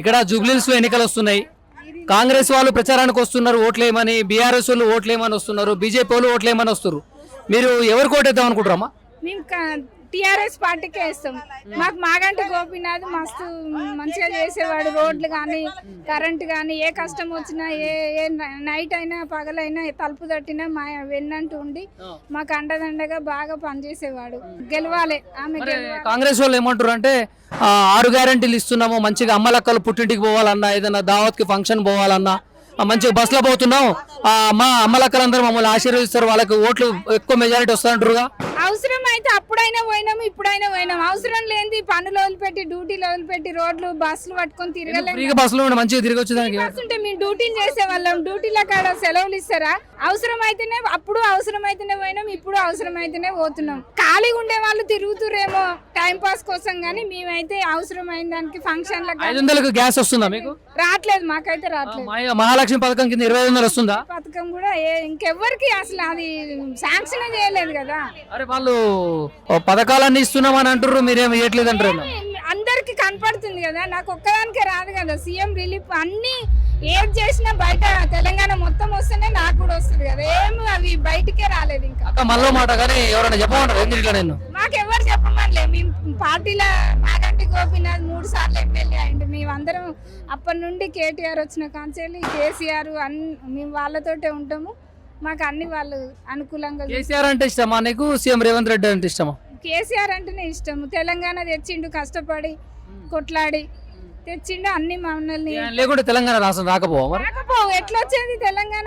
ఇక్కడ జూబ్లీస్లో ఎన్నికలు వస్తున్నాయి. కాంగ్రెస్ వాళ్ళు ప్రచారానికి వస్తున్నారు ఓట్లేయమని బీఆర్ఎస్ వాళ్ళు ఓట్లేమని వస్తున్నారు బీజేపీ వాళ్ళు ఓట్లేమని వస్తున్నారు. మీరు ఎవరికి ఓటేద్దాం అనుకుంటారమ్మా మేము టిఆర్ఎస్ పార్టీకే వేస్తాం. మాకు మాగంటి గోపీనాథ్ మస్తు మంచిగా చేసేవాడు. రోడ్లు కానీ కరెంట్ కానీ ఏ కష్టం వచ్చినా ఏ ఏ నైట్ అయినా పగలైనా తలుపు తట్టినా మా వెన్నంటూ ఉండి మాకు అండదండగా బాగా పనిచేసేవాడు. గెలవాలి. ఆమె కాంగ్రెస్ వాళ్ళు ఏమంటారు అంటే ఆరు గ్యారంటీలు ఇస్తున్నాము. మంచిగా అమ్మలక్కలు పుట్టింటికి పోవాలన్నా ఏదైనా దావత్కి ఫంక్షన్ పోవాలన్నా మంచిగా బస్సులో పోతున్నాం మా అమ్మలక్కలందరూ మమ్మల్ని ఆశీర్వదిస్తారు. వాళ్ళకి ఓట్లు ఎక్కువ మెజారిటీ వస్తాయంటారుగా. అవసరం అయితే అప్పుడైనా పోయినాము ఇప్పుడైనా పోయినాము. అవసరం లేనిది పనులు వదిలిపెట్టి డ్యూటీలు వదిలిపెట్టి రోడ్లు బస్సులు పట్టుకొని తిరగలేము ఫ్రీగా బస్సులో మంచిగా తిరిగి వచ్చేదానికి ఉంటే మేము డ్యూటీలు చేసే వాళ్ళం డ్యూటీల కాడ సెలవులు ఇస్తారా? అవసరం అయితేనే అప్పుడు అవసరం అయితేనే పోయినాం ఇప్పుడు అవసరం అయితేనే పోతున్నాం. ఖాళీగా ఉండే వాళ్ళు తిరుగుతురేమో టైం పాస్ కోసం కానీ మేమైతే అవసరం అయిన దానికి ఫంక్షన్లకు ఐదు వందలకు గ్యాస్ వస్తుందా మీకు? రావట్లేదు మాకైతే రావట్లేదు. మహా- మహాలక్ష్మి పథకం కింద ఇరవై ఐదు వందలు వస్తుందా పథకం కూడా ఏ- ఇంకెవ్వరికి అసలు అది శాంక్షన్ చేయలేదు కదా. అరే వాళ్ళు ఓ పథకాలన్నీ ఇస్తున్నామని అంటారు మీరేం ఇవ్వట్లేదు అంటారు అందరికి కనపడుతుంది కదా నాకు ఒక్కదానికే రాదు కదా సీఎం రిలీఫ్ అన్ని ఏం చేసినా బయట తెలంగాణ మొత్తం వస్తేనే నాకు కూడా వస్తుంది కదా ఏమి అవి బయటికే రాలేదు ఇంకా. అక్క మళ్ళీ మాట కానీ ఎవరైనా చెప్పమంటారు? ఎందుకు ఇట్లా నేను మాకెవ్వరు చెప్పమనిలే. మేము పార్టీలో మాగంటి గోపీనాథ్ మూడు సార్లు ఎమ్మెల్యే అయింది మేమందరం అప్పటి నుండి కేటీఆర్ వచ్చిన కాంచెల్లి కేసీఆర్ అన్ని మేము వాళ్ళతోటే ఉంటాము. మాకు అన్ని వాళ్ళు అనుకూలంగా కేసీఆర్ అంటే ఇష్టమా నీకు? సీఎం రేవంత్ రెడ్డి అంటే ఇష్టమా? కేసీఆర్ అంటేనే ఇష్టము. తెలంగాణ తెచ్చిండు కష్టపడి కొట్లాడి తెచ్చిండు అన్ని మమ్మల్ని లేకుంటే తెలంగాణ రాష్ట్రం రాకపోవా రాకపోవు ఎట్లా వచ్చేది తెలంగాణ?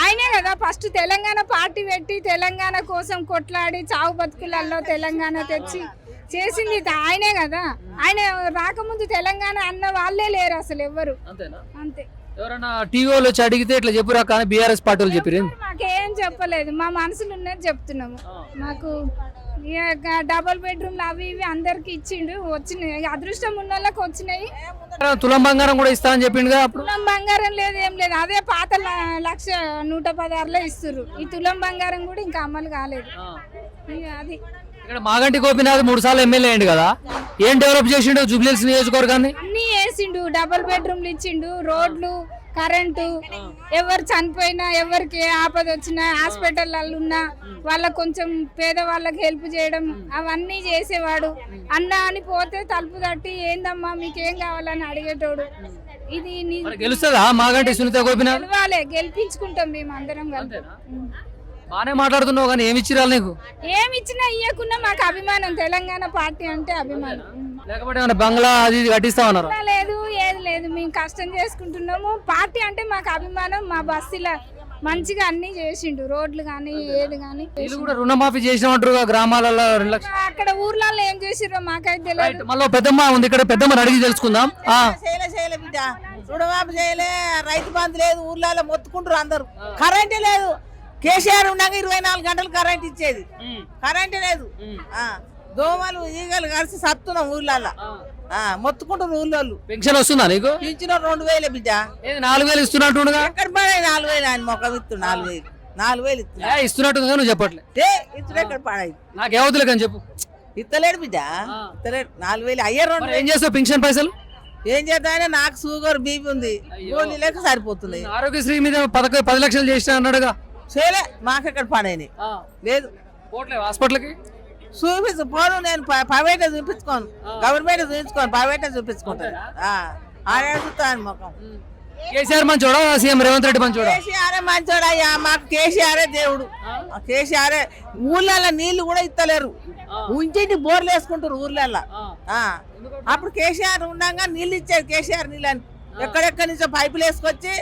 ఆయనే కదా ఫస్ట్ తెలంగాణ పార్టీ పెట్టి తెలంగాణ కోసం కొట్లాడి చావు బతుకులలో తెలంగాణ తెచ్చి చేసింది ఆయనే కదా. ఆయన రాకముందు తెలంగాణ అన్న వాళ్ళే లేరు అసలు ఎవ్వరు. అంతే. ఎవరైనా టీవీ వాళ్ళు వచ్చి అడిగితే ఇట్లా చెప్పురా కానీ బీఆర్ఎస్ పార్టీ వాళ్ళు చెప్పారు మాకేం చెప్పలేదు మా మనసులో ఉన్నది చెప్తున్నాము మాకు డబుల్ బెడ్రూమ్లు అవి ఇవి అందరికి ఇచ్చిండు వచ్చినాయి. అదృష్టం ఉన్న వాళ్ళకి వచ్చినాయి. తులం బంగారం కూడా ఇస్తా అని అప్పుడు? తులం బంగారం లేదు ఏం లేదు. అదే పాత లక్ష నూట పదహారులో ఇస్తుర్రు. ఈ తులం బంగారం కూడా ఇంకా అమలు కాలేదు. అది. ఇక్కడ మాగంటి గోపీనాథ్ మూడు సార్లు ఎమ్మెల్యే అయ్యిండు కదా? ఏం డెవలప్ చేసిండు జూబ్లీహిల్స్ నియోజకవర్గాన్ని? అన్ని వేసిండు. డబుల్ బెడ్రూమ్లు ఇచ్చిండు రోడ్లు కరెంటు ఎవరు చనిపోయినా ఎవరికి ఆపద వచ్చినా హాస్పిటల్ ఉన్నా వాళ్ళకి కొంచెం పేదవాళ్ళకి హెల్ప్ చేయడం అవన్నీ చేసేవాడు. అన్న అని పోతే తలుపు తట్టి ఏందమ్మా మీకేం కావాలని అడిగేటోడు? ఇది గెలుస్తుందా? మాగంటి సునీత గోపీనాథ్ గెలవాలి గెలిపించుకుంటాం మేము అందరం కలిపి. ఉం. బాగానే మాట్లాడుతున్నావు కానీ ఏమి ఇచ్చిరాలు నీకు? ఏమి ఇచ్చినా ఇయ్యకున్నా మాకు అభిమానం. తెలంగాణ పార్టీ అంటే అభిమానం. లేకపోతే బంగ్లా అది లేదు ఏది లేదు. మేము కష్టం చేసుకుంటున్నాము. పార్టీ అంటే మాకు అభిమానం మా బస్సులో మంచిగా అన్ని చేసిండు. రోడ్లు కానీ ఏది కానీ కూడా రుణమాఫీ చేసినట్టు గ్రామాలలో అక్కడ ఊర్లలో ఏం చేసిరో మాకైతే తెలియదు. మళ్ళీ పెద్దమ్మ ఉంది. ఇక్కడ పెద్దమ్మని అడిగి తెలుసుకుందాం. ఆ, చేయలే చేయలే బిడ్డ. రుణమాఫీ చేయలే. రైతు బంధు లేదు ఊర్లలో మొత్తుకుంటారు అందరు. కరెంటే లేదు. కేసీఆర్ ఉండగా ఇరవై నాలుగు గంటలు కరెంట్ ఇచ్చేది. కరెంటే లేదు. ఆ, దోమలు ఈగలు కలిసి సత్తున్నాం ఊర్లలో ఆ, మొత్తుకుంటారు ఊర్లోళ్ళు. పెన్షన్ వస్తుందా నీకు? పింఛన్ రెండు వేలే బిడ్డ. నాలుగు వేలు ఇస్తున్నట్టుగా ఎక్కడ పడే నాలుగు వేలు ఆయన మొక్క ఇత్తు నాలుగు వేలు. నాలుగు వేలు ఇస్తున్నా ఏ ఇస్తున్నట్టుగా నువ్వు చెప్పట్లే. ఎక్కడ పడాయి నాకు ఏవద్దులే కానీ చెప్పు. ఇత్తలేడు బిడ్డ. ఇత్తలేడు. నాలుగు వేలు. అయ్యే రెండు ఏం చేస్తావు పెన్షన్ పైసలు? ఏం చేద్దామని నాకు షుగర్ బీపీ ఉంది. లేక సరిపోతుంది. ఆరోగ్యశ్రీ మీద పథక పది లక్షలు చేసిన అన్నాడుగా. చేయలే మాకెక్కడ పడైనాయి. లేదు. హాస్పిటల్కి? చూపించు పోను నేను ప్ర- ప్రైవేటే చూపించుకోను. గవర్నమెంట్ చూపించుకోను ప్రైవేటే చూపించుకుంటాను. ఆడే చూస్తాను ముఖం. కేసీఆర్ మంచోడా సీఎం రేవంత్ రెడ్డి మంచోడా? కేసీఆర్ మంచోడు అయ్యా మాకు కేసీఆరే దేవుడు. కేసీఆరే ఊర్లలో నీళ్ళు కూడా ఇస్తలేరు ఉంచేటి బోర్లు వేసుకుంటారు ఊర్లలో. అప్పుడు కేసీఆర్ ఉండగా నీళ్ళు ఇచ్చారు కేసీఆర్ నీళ్ళని. ఎక్కడెక్కడి నుంచో పైపులు వేసుకొచ్చి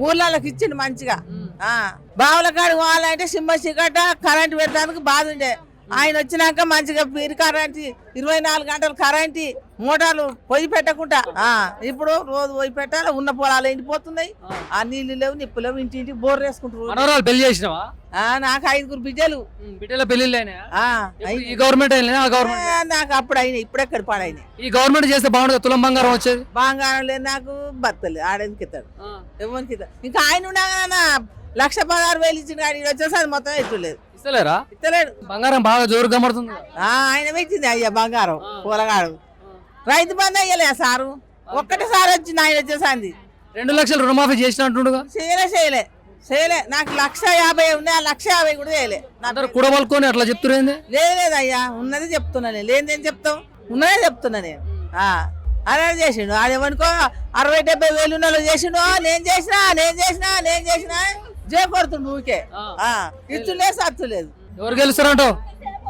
ఊర్లలోకి ఇచ్చిండు మంచిగా. ఆ. బావుల కాడికి పోవాలంటే సింహ చీకట కరెంట్ పెట్టడానికి బాధ ఉండే. ఆయన వచ్చినాక మంచిగా పీరి కరెంట్ ఇరవై నాలుగు గంటలు కరెంట్ మోటార్లు పొయ్యి పెట్టకుండా ఆ ఇప్పుడు రోజు పొయ్యి పెట్టాలి ఉన్న పొలాలు ఎండిపోతున్నాయి. ఆ. నీళ్ళు లేవు నిప్పు లేవు ఇంటింటికి బోర్ వేసుకుంటారు పెళ్ళి చేసినావా? ఆ, నాకు ఐదుగురు బిడ్డలు. బిడ్డల ఈ గవర్నమెంట్ నాకు అప్పుడు అయినాయి ఇప్పుడు ఎక్కడ పాడైనాయి. ఈ గవర్నమెంట్ చేస్తే బాగుంటుంది తులం బంగారం వచ్చేది? బంగారం లేదు నాకు భర్తలేదు ఆడేందుకు ఇస్తాడు? ఎవరికి ఇంకా ఆయన ఉండగా లక్ష పదహారు వేలు ఇచ్చిన కానీ వచ్చేసరి మొత్తం ఇస్తలేదు ఇస్తలేరా? ఇస్తలేడు. బంగారం బాగా జోరుగా ఆ, ఆయన పెట్టింది అయ్యా బంగారం కూరగాడు. రైతు బంధు అయ్యలే సారు. ఒక్కటిసారి వచ్చింది ఆయన వచ్చేసాంది. రెండు లక్షలు రుణమాఫీ చేసినట్టుండగా. చేయలే చేయలే చేయలే. నాకు లక్ష యాభై ఉన్నాయి ఆ లక్ష యాభై కూడా చేయలే. నాకు అందరు కూడబలుకొని అట్లా చెప్తురేంది లేదు లేదు అయ్యా ఉన్నది చెప్తున్నా నేను. లేనిదేం చెప్తాం ఉన్నదే చెప్తున్నా నేను. ఆ, అదే చేసిండు. అది ఏమనుకో అరవై డెబ్బై వేలు ఉన్న వాళ్ళు చేసిండు. నేను చేసినా నేను చేసినా నేను చేసినా. కొడుతుండు ఊరికే. ఆ, ఇచ్చు లేదు సత్తు లేదు. ఎవరు గెలుస్తారంటావు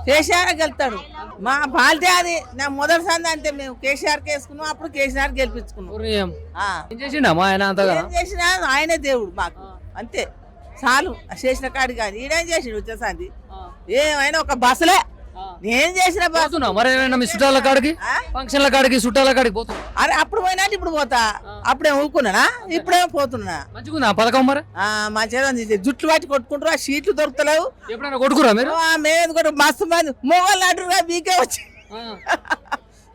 కేసీఆర్ గెలుతాడు. మా పాలిటీ అది నా మొదటి సంది అంతే మేము కేసీఆర్ వేసుకున్నాం అప్పుడు కేసీఆర్ గెలిపించుకున్నాం. చేసినా ఆయనే దేవుడు మాకు. అంతే. చాలు. చేసిన కాడి కానీ ఈడేం చేసిండు వచ్చేసాంది ఏమైనా ఒక బస్సులే. నేను చేసిన బస్సు పోతున్నా. మరి ఏమైనా మీ చుట్టాల కాడికి? ఫంక్షన్ల కాడికి చుట్టాల కాడికి పోతున్నా. అరే అప్పుడు పోయినా ఇప్పుడు పోతా. అప్పుడేం ఊరుకున్నానా? ఇప్పుడేం పోతున్నా? మంచిగుందా ఆ పథకం మరి? మా చేత జుట్లు పట్టి కొట్టుకుంటారు ఆ సీట్లు దొరుకుతలేవు. ఎప్పుడైనా కొట్టుకురా మీరు? మేము కూడా మస్తు మంది మొగోళ్ళు అంటారుగా మీకే వచ్చి.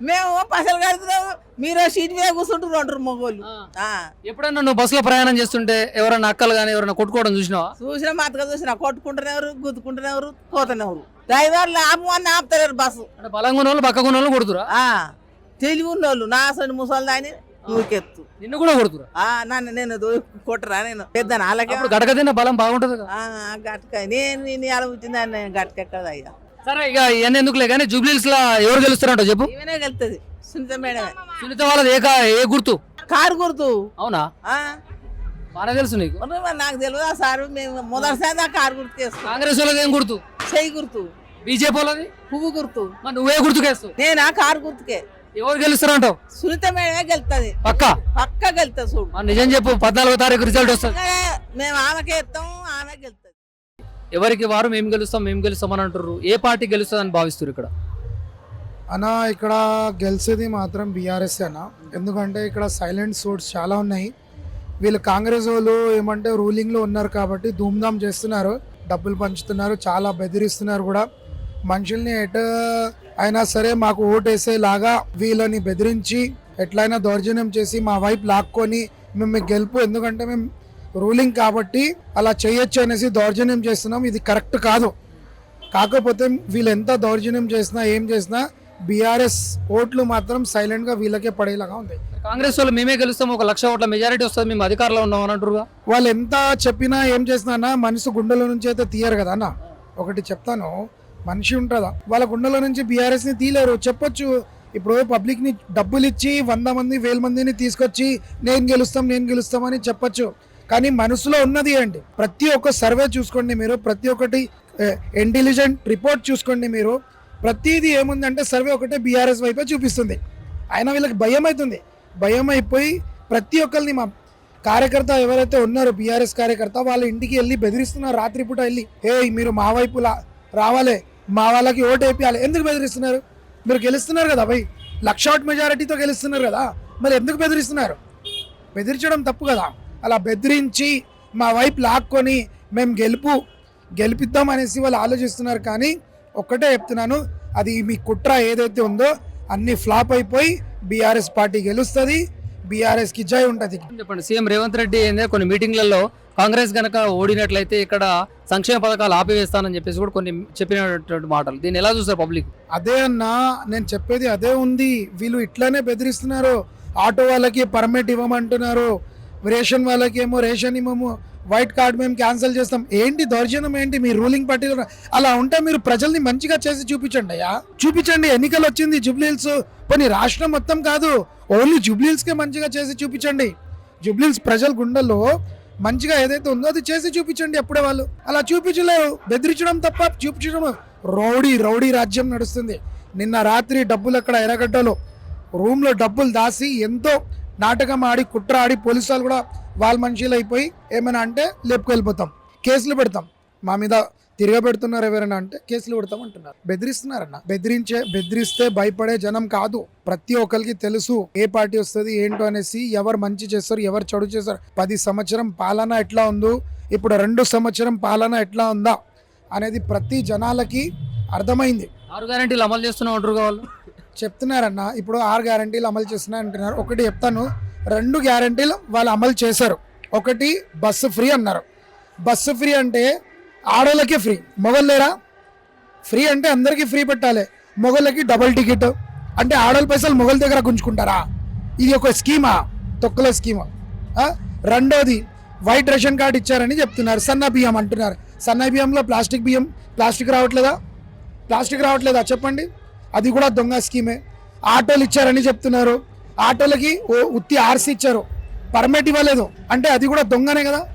మేము పసలు కడుతున్నాము. మీరు సీట్ మీద కూర్చుంటారు అంటారు మొగోళ్ళు. ఆ, ఎప్పుడైనా నువ్వు బస్సులో ప్రయాణం చేస్తుంటే ఎవరైనా అక్కలు కానీ ఎవరైనా కొట్టుకోవడం చూసినావా? చూసిన మాతగా చూసిన కొట్టుకుంటున్నెవరు గుద్దుకుంటున్నెవరు పోతున్నెవరు డ్రైవర్లు ఆపు అని ఆపుతలేరు బస్సు. అంటే బలంగా ఉన్న వాళ్ళు పక్కగా ఉన్న వాళ్ళు కొడుతురా? ఆ, తెలివి ఉన్నోళ్ళు నా అసలు ముసలి దాన్ని నూకెత్తు నిన్ను కూడా కొడుతురా? ఆ, నన్ను నేను కొట్టరా నేను పెద్ద అలాగే గడక తిన్న బలం బాగుంటది గట్క. నేను నేను ఎలా పుట్టిందని నేను గట్కెక్కద అయ్యా. సరే ఇక ఇవన్నీ ఎందుకులే కానీ జూబ్లీస్ లా ఎవరు గెలుస్తారంటో చెప్పు. ఈమెనే వెళ్తుంది సునీత మేడమే. సునీత వాళ్ళది ఏ ఏ గుర్తు? కారు గుర్తు. అవునా? ఆ, బాగా తెలుసు నీకు. నాకు తెలియదు సారు మేము మొదటిసారి కారు గుర్తు కాంగ్రెస్ వాళ్ళది ఏం గుర్తు? చెయ్యి గుర్తు. బీజేపీ వాళ్ళది? పువ్వు గుర్తు. మరి నువ్వే గుర్తుకేస్తావు? నేను? కారు గుర్తుకే. ఎవరు గెలుస్తారంటావు? సునీత మేడమే గెలుతుంది పక్క? పక్క గెలుతుంది చూడు. మరి నిజం చెప్పు పద్నాలుగో తారీఖు రిజల్ట్ వస్తుంది. మేము ఆమెకే ఇస్తాం ఆమె గెలుతుంది ఎవరికి వారు మేము గెలుస్తాం మేము గెలుస్తాం అని అంటారు ఏ పార్టీ గెలుస్తుంది అని భావిస్తారు ఇక్కడ? అన్న ఇక్కడ గెలిచేది మాత్రం బీఆర్ఎస్ అన్న. ఎందుకంటే ఇక్కడ సైలెంట్ సోర్స్ చాలా ఉన్నాయి. వీళ్ళు కాంగ్రెస్ వాళ్ళు ఏమంటే రూలింగ్లో ఉన్నారు కాబట్టి ధూమ్ధామ్ చేస్తున్నారు. డబ్బులు పంచుతున్నారు చాలా బెదిరిస్తున్నారు కూడా. మనుషుల్ని ఎటు అయినా సరే మాకు ఓటేసేలాగా వీళ్ళని బెదిరించి ఎట్లయినా దౌర్జన్యం చేసి మా వైపు లాక్కొని మేము మీకు గెలుపు. ఎందుకంటే మేము రూలింగ్ కాబట్టి అలా చేయొచ్చు అనేసి దౌర్జన్యం చేస్తున్నాం. ఇది కరెక్ట్ కాదు. కాకపోతే వీళ్ళు ఎంత దౌర్జన్యం చేసినా ఏం చేసినా బీఆర్ఎస్ ఓట్లు మాత్రం సైలెంట్గా వీళ్ళకే పడేలాగా ఉంది. కాంగ్రెస్ వాళ్ళు మేమే గెలుస్తాం ఒక లక్ష ఓట్ల మెజారిటీ వస్తుంది మేము అధికారంలో ఉన్నాం అని అంటారుగా వాళ్ళు ఎంత చెప్పినా ఏం చేసినా మనిషి గుండెల నుంచి అయితే తీయరు కదా అన్న. ఒకటి చెప్తాను. మనిషి ఉంటుందా? వాళ్ళ గుండెల నుంచి బీఆర్ఎస్ని తీయలేరు చెప్పొచ్చు. ఇప్పుడు పబ్లిక్ని డబ్బులు ఇచ్చి వంద మంది వేల మందిని తీసుకొచ్చి నేను గెలుస్తాం నేను గెలుస్తామని చెప్పొచ్చు. కానీ మనసులో ఉన్నది ఏంటి? ప్రతి ఒక్క సర్వే చూసుకోండి మీరు. ప్రతి ఒక్కటి ఇంటెలిజెంట్ రిపోర్ట్ చూసుకోండి మీరు. ప్రతిదీ ఏముందంటే సర్వే ఒకటే బీఆర్ఎస్ వైపే చూపిస్తుంది. అయినా వీళ్ళకి భయం అవుతుంది భయం అయిపోయి ప్రతి ఒక్కరిని మా కార్యకర్త ఎవరైతే ఉన్నారో బీఆర్ఎస్ కార్యకర్త వాళ్ళ ఇంటికి వెళ్ళి బెదిరిస్తున్నారు. రాత్రిపూట వెళ్ళి ఏ మీరు మా వైపు రావాలే. మా వాళ్ళకి ఓటు వేపియాలి. ఎందుకు బెదిరిస్తున్నారు? మీరు గెలుస్తున్నారు కదా భయ్. లక్ష ఓట్ మెజారిటీతో గెలుస్తున్నారు కదా. మరి ఎందుకు బెదిరిస్తున్నారు? బెదిరించడం తప్పు కదా. అలా బెదిరించి మా వైపు లాక్కొని మేము గెలుపు గెలిపిద్దాం అనేసి వాళ్ళు ఆలోచిస్తున్నారు కానీ ఒక్కటే చెప్తున్నాను. అది మీ కుట్ర ఏదైతే ఉందో అన్ని ఫ్లాప్ అయిపోయి బీఆర్ఎస్ పార్టీ గెలుస్తుంది. బీఆర్ఎస్కి జై ఉంటుంది. చెప్పండి. సీఎం రేవంత్ రెడ్డి ఏందే? కొన్ని మీటింగ్లలో కాంగ్రెస్ కనుక ఓడినట్లయితే ఇక్కడ సంక్షేమ పథకాలు ఆపివేస్తానని చెప్పేసి కూడా కొన్ని చెప్పినటువంటి మాటలు. దీన్ని ఎలా చూస్తారు పబ్లిక్? అదే అన్నా నేను చెప్పేది అదే ఉంది. వీళ్ళు ఇట్లానే బెదిరిస్తున్నారు. ఆటో వాళ్ళకి పర్మిట్ ఇవ్వమంటున్నారు. రేషన్ వాళ్ళకి ఏమో రేషన్ ఇవ్వము. వైట్ కార్డ్ మేము క్యాన్సిల్ చేస్తాం. ఏంటి దౌర్జన్యం ఏంటి? మీ రూలింగ్ పార్టీలో అలా ఉంటే మీరు ప్రజల్ని మంచిగా చేసి చూపించండి అయ్యా. చూపించండి. ఎన్నికలు వచ్చింది జూబ్లీహిల్స్. పోనీ రాష్ట్రం మొత్తం కాదు. ఓన్లీ జూబ్లీహిల్స్కే మంచిగా చేసి చూపించండి. జూబ్లీహిల్స్ ప్రజల గుండెల్లో మంచిగా ఏదైతే ఉందో అది చేసి చూపించండి అప్పుడే వాళ్ళు. అలా చూపించలేరు బెదిరించడం తప్ప చూపించడం రౌడీ రౌడీ రాజ్యం నడుస్తుంది. నిన్న రాత్రి డబ్బులు అక్కడ ఎర్రగడ్డలో రూమ్లో డబ్బులు దాసి ఎంతో నాటకం ఆడి కుట్ర ఆడి పోలీసు వాళ్ళు కూడా వాళ్ళ మనుషులు అయిపోయి ఏమైనా అంటే లేపుకెళ్ళిపోతాం. కేసులు పెడతాం. మా మీద తిరగబెడుతున్నారు ఎవరైనా అంటే కేసులు పెడతాం అంటున్నారు బెదిరిస్తున్నారన్న. బెదిరించే బెదిరిస్తే భయపడే జనం కాదు. ప్రతి ఒక్కరికి తెలుసు ఏ పార్టీ వస్తుంది ఏంటో అనేసి ఎవరు మంచి చేస్తారు ఎవరు చెడు చేస్తారు. పది సంవత్సరం పాలన ఎట్లా ఉందో ఇప్పుడు రెండు సంవత్సరం పాలన ఎట్లా ఉందా అనేది ప్రతి జనాలకి అర్థమైంది. ఆరు గ్యారెంటీలు అమలు చేస్తూనే ఉంటారు వాళ్ళు. చెప్తున్నారన్న. ఇప్పుడు ఆరు గ్యారంటీలు అమలు చేస్తున్నా అంటున్నారు. ఒకటి చెప్తాను. రెండు గ్యారంటీలు వాళ్ళు అమలు చేశారు. ఒకటి బస్సు ఫ్రీ అన్నారు. బస్సు ఫ్రీ అంటే ఆడోళ్ళకే ఫ్రీ. మొగలు లేరా? ఫ్రీ అంటే అందరికీ ఫ్రీ పెట్టాలి. మొగళ్ళకి డబుల్ టికెట్. అంటే ఆడోళ్ళ పైసలు మొగల దగ్గర గుంజుకుంటారా? ఇది ఒక స్కీమా? తొక్కల స్కీమా? రెండోది వైట్ రేషన్ కార్డు ఇచ్చారని చెప్తున్నారు. సన్న బియ్యం అంటున్నారు. సన్న బియ్యంలో ప్లాస్టిక్ బియ్యం ప్లాస్టిక్ రావట్లేదా? ప్లాస్టిక్ రావట్లేదా? చెప్పండి. అది కూడా దొంగ స్కీమే. ఆటోలు ఇచ్చారని చెప్తున్నారు. ఆటోలకి ఓ ఉత్తి ఆర్సీ ఇచ్చారు. పర్మిట్ ఇవ్వలేదు. అంటే అది కూడా దొంగనే కదా?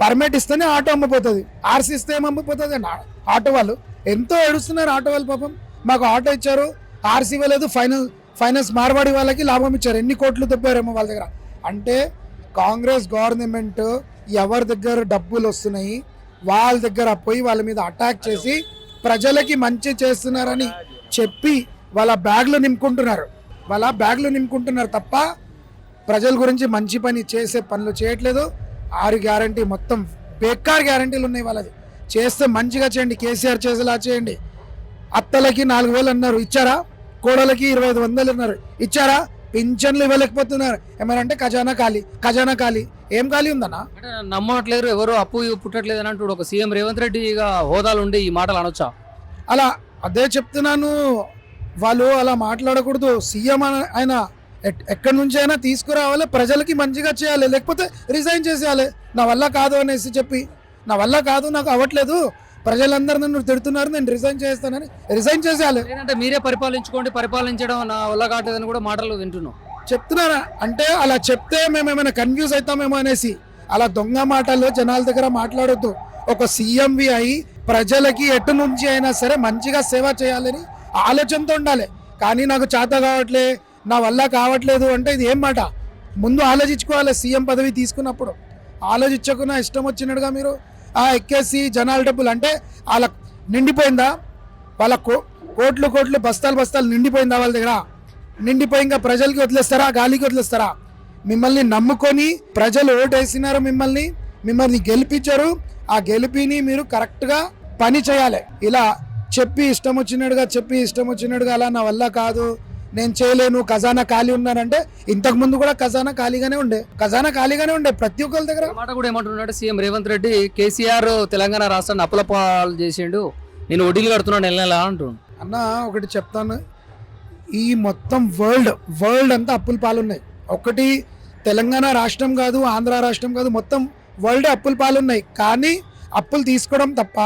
పర్మిట్ ఇస్తేనే ఆటో అమ్మిపోతుంది. ఆర్సీ ఇస్తే ఏం అమ్మిపోతుంది? అండి ఆటో వాళ్ళు. ఎంతో ఏడుస్తున్నారు ఆటో వాళ్ళు పాపం. మాకు ఆటో ఇచ్చారు. ఆర్సీ ఇవ్వలేదు ఫైనాన్స్ ఫైనాన్స్ మార్వాడి వాళ్ళకి లాభం ఇచ్చారు. ఎన్ని కోట్లు తెప్పారేమో వాళ్ళ దగ్గర. అంటే కాంగ్రెస్ గవర్నమెంట్ ఎవరి దగ్గర డబ్బులు వస్తున్నాయి వాళ్ళ దగ్గర పోయి వాళ్ళ మీద అటాక్ చేసి ప్రజలకి మంచి చేస్తున్నారని చెప్పి వాళ్ళ బ్యాగ్లు నింపుకుంటున్నారు. వాళ్ళ బ్యాగ్లు నింపుకుంటున్నారు తప్ప ప్రజల గురించి మంచి పని చేసే పనులు చేయట్లేదు. ఆరు గ్యారంటీ మొత్తం బేకార్ గ్యారంటీలు ఉన్నాయి వాళ్ళది. చేస్తే మంచిగా చేయండి కేసీఆర్ చేసేలా చేయండి. అత్తలకి నాలుగు వేలు అన్నారు ఇచ్చారా? కోడలకి ఇరవై ఐదు వందలు అన్నారు ఇచ్చారా? పింఛన్లు ఇవ్వలేకపోతున్నారు. ఏమనంటే ఖజానా ఖాళీ ఖజానా ఖాళీ. ఏం ఖాళీ ఉందన్నా? అంటే నమ్మట్లేరు ఎవరు అప్పు పుట్టట్లేదు అని అంటాడు. ఒక సీఎం రేవంత్ రెడ్డి ఇక హోదాలు ఉండి ఈ మాటలు అనొచ్చా? అలా అదే చెప్తున్నాను. వాళ్ళు అలా మాట్లాడకూడదు. సీఎం ఆయన ఎక్కడి నుంచి అయినా తీసుకురావాలి ప్రజలకి మంచిగా చేయాలి లేకపోతే రిజైన్ చేసేయాలి. నా వల్ల కాదు అనేసి చెప్పి నా వల్ల కాదు నాకు అవ్వట్లేదు ప్రజలందరూ నన్ను తిడుతున్నారు నేను రిజైన్ చేస్తానని రిజైన్ చేసేయాలి. లేదంటే మీరే పరిపాలించుకోండి పరిపాలించడం నా వల్ల కావట్లేదని కూడా మాటలు వింటున్నాం. చెప్తున్నారా? అంటే అలా చెప్తే మేము ఏమైనా కన్ఫ్యూజ్ అవుతామేమో అనేసి. అలా దొంగ మాటలు జనాల దగ్గర మాట్లాడొద్దు. ఒక సీఎంవి అయి ప్రజలకి ఎటు నుంచి అయినా సరే మంచిగా సేవ చేయాలని ఆలోచనతో ఉండాలి. కానీ నాకు చేత కావట్లే నా వల్ల కావట్లేదు అంటే ఇది ఏం మాట? ముందు ఆలోచించుకోవాలి సీఎం పదవి తీసుకున్నప్పుడు. ఆలోచించకుండా ఇష్టం వచ్చినట్టుగా మీరు ఆ ఎక్కేసి జనాల డబ్బులు అంటే వాళ్ళ నిండిపోయిందా? వాళ్ళ కో- కోట్లు కోట్లు బస్తాలు బస్తాలు నిండిపోయిందా వాళ్ళ దగ్గర? నిండిపోయి ఇంకా ప్రజలకి వదిలేస్తారా? గాలికి వదిలేస్తారా? మిమ్మల్ని నమ్ముకొని ప్రజలు ఓటేసినారు మిమ్మల్ని మిమ్మల్ని గెలిపించారు. ఆ గెలిపిని మీరు కరెక్ట్గా పని చేయాలి. ఇలా చెప్పి ఇష్టం వచ్చినట్టుగా చెప్పి ఇష్టం వచ్చినట్టుగా అలా నా వల్ల కాదు. నేను చేయలేను ఖజానా ఖాళీ ఉన్నానంటే ఇంతకు ముందు కూడా ఖజానా ఖాళీగానే ఉండే. ఖజానా ఖాళీగానే ఉండే ప్రతి ఒక్కరి దగ్గర. మాట కూడా ఏమంటున్నాడు సీఎం రేవంత్ రెడ్డి కేసీఆర్ తెలంగాణ రాష్ట్రాన్ని అప్పుల పాలు చేసిండు. నేను వడ్డీలు కడుతున్నాను నెల నెల అంటుండు. అన్న ఒకటి చెప్తాను. ఈ మొత్తం వరల్డ్ వరల్డ్ అంతా అప్పుల పాలున్నాయి ఒకటి తెలంగాణ రాష్ట్రం కాదు ఆంధ్ర రాష్ట్రం కాదు మొత్తం వరల్డ్ అప్పుల పాలున్నాయి కానీ అప్పులు తీసుకోవడం తప్ప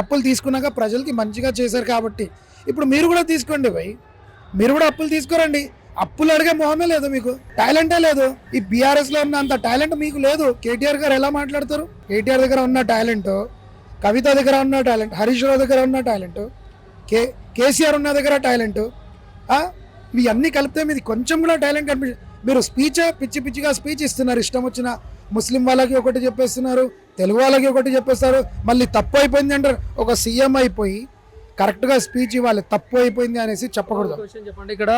అప్పులు తీసుకున్నాక ప్రజలకి మంచిగా చేశారు కాబట్టి. ఇప్పుడు మీరు కూడా తీసుకోండి భయ్. మీరు కూడా అప్పులు తీసుకోరండి. అప్పులు అడిగే మొహమే లేదు మీకు. టాలెంటే లేదు. ఈ బీఆర్ఎస్లో ఉన్న అంత టాలెంట్ మీకు లేదు. కేటీఆర్ గారు ఎలా మాట్లాడతారు? కేటీఆర్ దగ్గర ఉన్న టాలెంట్ కవిత దగ్గర ఉన్న టాలెంట్ హరీష్ రావు దగ్గర ఉన్న టాలెంట్ కే కేసీఆర్ ఉన్న దగ్గర టాలెంట్ ఇవన్నీ కలిపితే మీది కొంచెం కూడా టాలెంట్ కనిపి మీరు స్పీచ్ పిచ్చి పిచ్చిగా స్పీచ్ ఇస్తున్నారు. ఇష్టం వచ్చిన ముస్లిం వాళ్ళకి ఒకటి చెప్పేస్తున్నారు తెలుగు వాళ్ళకి ఒకటి చెప్పేస్తారు. మళ్ళీ తప్పు అయిపోయింది అంటారు. ఒక సీఎం అయిపోయి కరెక్ట్గా స్పీచ్ ఇవ్వాలి. తప్పు అయిపోయింది అనేసి చెప్పకూడదు. చెప్పండి. ఇక్కడ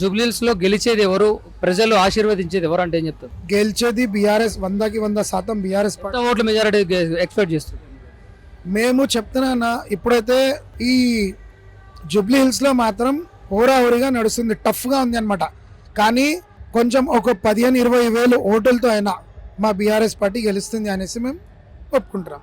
జూబ్లీహిల్స్లో గెలిచేది ఎవరు? ప్రజలు ఆశీర్వదించేది ఎవరు అంటే ఏం చెప్తారు? గెలిచేది బీఆర్ఎస్ వందకి వంద శాతం బీఆర్ఎస్ ఓట్ల మెజారిటీ ఎక్స్పెక్ట్ చేస్తారు? మేము చెప్తున్నా ఇప్పుడైతే ఈ జూబ్లీ హిల్స్లో మాత్రం హోరాహోరీగా నడుస్తుంది. టఫ్గా ఉంది అనమాట కానీ కొంచెం ఒక పదిహేను ఇరవై వేలు ఓటులతో అయినా మా బీఆర్ఎస్ పార్టీ గెలుస్తుంది అనేసి మేము ఒప్పుకుంటున్నాం.